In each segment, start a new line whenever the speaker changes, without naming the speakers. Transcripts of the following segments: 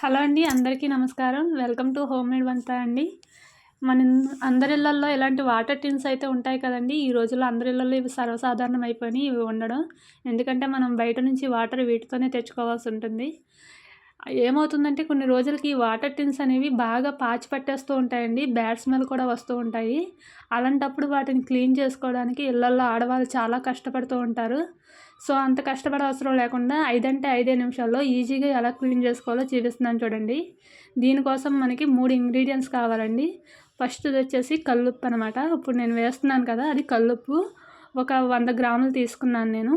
Hello అండి అందరికీ నమస్కారం. వెల్కమ్ టు హోమ్ మేడ్ వంట అండి. మన అందరి ఇలాంటి వాటర్ టిన్స్ అయితే ఉంటాయి కదండి. ఈ రోజుల్లో అందరి ఇవి సర్వసాధారణం అయిపోయినాయి ఇవి ఉండడం. ఎందుకంటే మనం బయట నుంచి వాటర్ వీటితోనే తెచ్చుకోవాల్సి ఉంటుంది. ఏమవుతుందంటే కొన్ని రోజులకి వాటర్ టిన్స్ అనేవి బాగా పాచి పట్టేస్తూ ఉంటాయండి. బ్యాడ్ స్మెల్ కూడా వస్తూ ఉంటాయి. అలాంటప్పుడు వాటిని క్లీన్ చేసుకోవడానికి ఇళ్ళల్లో ఆడవాళ్ళు చాలా కష్టపడుతూ ఉంటారు. సో అంత కష్టపడే అవసరం లేకుండా ఐదంటే ఐదే నిమిషాల్లో ఈజీగా ఎలా క్లీన్ చేసుకోవాలో చూపిస్తున్నాను చూడండి. దీనికోసం మనకి మూడు ఇంగ్రీడియంట్స్ కావాలండి. ఫస్ట్ వచ్చేసి కల్లుప్పు అనమాట ఇప్పుడు నేను వేస్తున్నాను కదా అది కల్లుప్పు. ఒక వంద గ్రాములు తీసుకున్నాను నేను.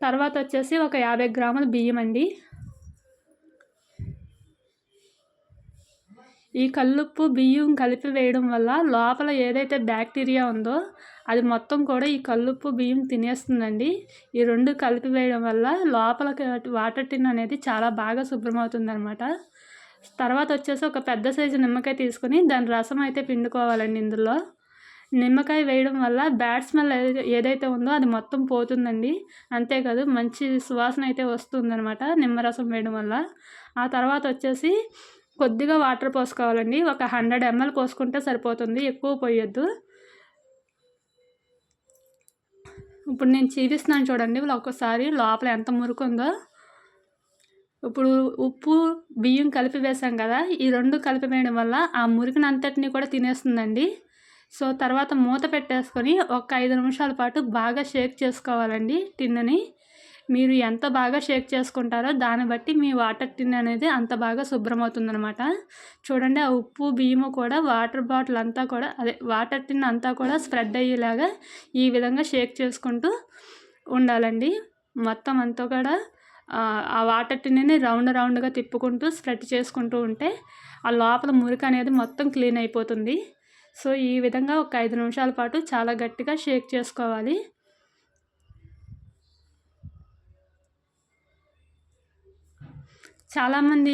తర్వాత వచ్చేసి ఒక యాభై గ్రాముల బియ్యం అండి. ఈ కల్లుప్పు బియ్యం కలిపి వేయడం వల్ల లోపల ఏదైతే బ్యాక్టీరియా ఉందో అది మొత్తం కూడా ఈ కల్లుప్పు బియ్యం తినేస్తుందండి. ఈ రెండు కలిపి వేయడం వల్ల లోపల వాటర్ టిన్ అనేది చాలా బాగా శుభ్రమవుతుంది అనమాట తర్వాత వచ్చేసి ఒక పెద్ద సైజు నిమ్మకాయ తీసుకొని దాని రసం అయితే పిండుకోవాలండి ఇందులో. నిమ్మకాయ వేయడం వల్ల బ్యాడ్ స్మెల్ ఏదైతే ఉందో అది మొత్తం పోతుందండి. అంతేకాదు మంచి సువాసన అయితే వస్తుందనమాట నిమ్మరసం వేయడం వల్ల. ఆ తర్వాత వచ్చేసి కొద్దిగా వాటర్ పోసుకోవాలండి. ఒక హండ్రెడ్ ఎంఎల్ పోసుకుంటే సరిపోతుంది. ఎక్కువ పోయొద్దు. ఇప్పుడు నేను చూపిస్తున్నాను చూడండి. ఒక్కసారి లోపల ఎంత మురుకుందో. ఇప్పుడు ఉప్పు బియ్యం కలిపి వేసాం కదా. ఈ రెండు కలిపి వేయడం వల్ల ఆ మురికిని అంతటిని కూడా తినేస్తుందండి. సో తర్వాత మూత పెట్టేసుకొని ఒక ఐదు నిమిషాల పాటు బాగా షేక్ చేసుకోవాలండి టిన్నుని. మీరు ఎంత బాగా షేక్ చేసుకుంటారో దాన్ని బట్టి మీ వాటర్ టిన్ అనేది అంత బాగా శుభ్రమవుతుందనమాట చూడండి ఆ ఉప్పు బియ్యము కూడా వాటర్ బాటిల్ అంతా కూడా అదే వాటర్ టిన్ అంతా కూడా స్ప్రెడ్ అయ్యేలాగా ఈ విధంగా షేక్ చేసుకుంటూ ఉండాలండి. మొత్తం అంతా కూడా ఆ వాటర్ టిన్ని రౌండ్ రౌండ్గా తిప్పుకుంటూ స్ప్రెడ్ చేసుకుంటూ ఉంటే ఆ లోపల మురికి అనేది మొత్తం క్లీన్ అయిపోతుంది. సో ఈ విధంగా ఒక ఐదు నిమిషాల పాటు చాలా గట్టిగా షేక్ చేసుకోవాలి. చాలామంది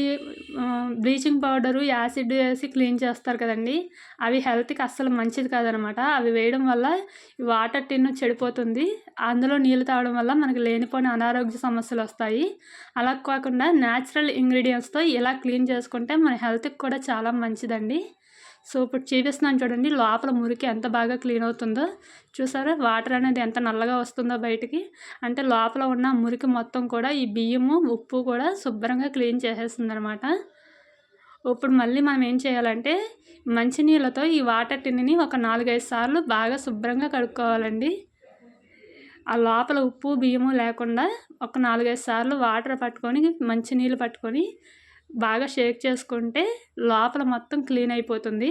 బ్లీచింగ్ పౌడరు యాసిడ్ వేసి క్లీన్ చేస్తారు కదండి. అవి హెల్త్కి అస్సలు మంచిది కాదనమాట. అవి వేయడం వల్ల వాటర్ టిన్ను చెడిపోతుంది. అందులో నీళ్ళు తాగడం వల్ల మనకి లేనిపోయిన అనారోగ్య సమస్యలు వస్తాయి. అలా కాకుండా న్యాచురల్ ఇంగ్రీడియంట్స్తో ఇలా క్లీన్ చేసుకుంటే మన హెల్త్కి కూడా చాలా మంచిదండి. సో ఇప్పుడు చూపిస్తున్నాను చూడండి లోపల మురికి ఎంత బాగా క్లీన్ అవుతుందో. చూసారా? వాటర్ అనేది ఎంత నల్లగా వస్తుందో బయటికి. అంటే లోపల ఉన్న మురికి మొత్తం కూడా ఈ బియ్యము ఉప్పు కూడా శుభ్రంగా క్లీన్ చేసేస్తుంది అనమాట ఇప్పుడు మళ్ళీ మనం ఏం చేయాలంటే మంచినీళ్ళతో ఈ వాటర్ టిన్ని ఒక నాలుగైదు సార్లు బాగా శుభ్రంగా కడుక్కోవాలండి. ఆ లోపల ఉప్పు బియ్యము లేకుండా ఒక నాలుగైదు సార్లు వాటర్ పట్టుకొని మంచినీళ్ళు పట్టుకొని బాగా షేక్ చేసుకుంటే లోపల మొత్తం క్లీన్ అయిపోతుంది.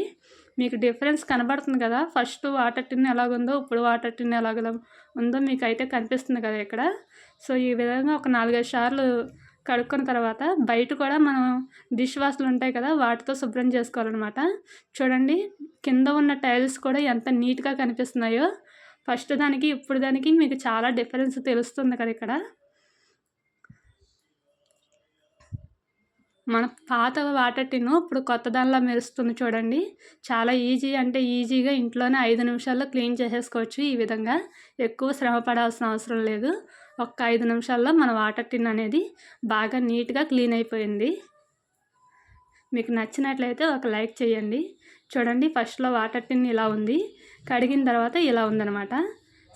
మీకు డిఫరెన్స్ కనబడుతుంది కదా. ఫస్ట్ వాటర్ టిన్ ఎలాగుందో ఇప్పుడు వాటర్ టిన్ ఎలాగ ఉందో మీకు అయితే కనిపిస్తుంది కదా ఇక్కడ. సో ఈ విధంగా ఒక నాలుగైదు సార్లు కడుక్కున్న తర్వాత బయట కూడా మనం డిష్ వాష్లు ఉంటాయి కదా వాటితో శుభ్రం చేసుకోవాలన్నమాట. చూడండి కింద ఉన్న టైల్స్ కూడా ఎంత నీట్గా కనిపిస్తున్నాయో. ఫస్ట్ దానికి ఇప్పుడు దానికి మీకు చాలా డిఫరెన్స్ తెలుస్తుంది కదా ఇక్కడ. మన పాత వాటర్ టిన్ ఇప్పుడు కొత్త దానిలా మెరుస్తుంది చూడండి. చాలా ఈజీ అంటే ఈజీగా ఇంట్లోనే ఐదు నిమిషాల్లో క్లీన్ చేసేసుకోవచ్చు ఈ విధంగా. ఎక్కువ శ్రమ పడాల్సిన అవసరం లేదు. ఒక్క ఐదు నిమిషాల్లో మన వాటర్ టిన్ అనేది బాగా నీట్గా క్లీన్ అయిపోయింది. మీకు నచ్చినట్లయితే ఒక లైక్ చేయండి. చూడండి ఫస్ట్లో వాటర్ టిన్ ఇలా ఉంది. కడిగిన తర్వాత ఇలా ఉందనమాట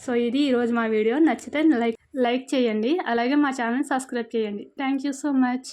సో ఇది ఈరోజు మా వీడియో. నచ్చితే లైక్ లైక్ చేయండి. అలాగే మా ఛానల్ సబ్స్క్రైబ్ చేయండి. Thank you so much.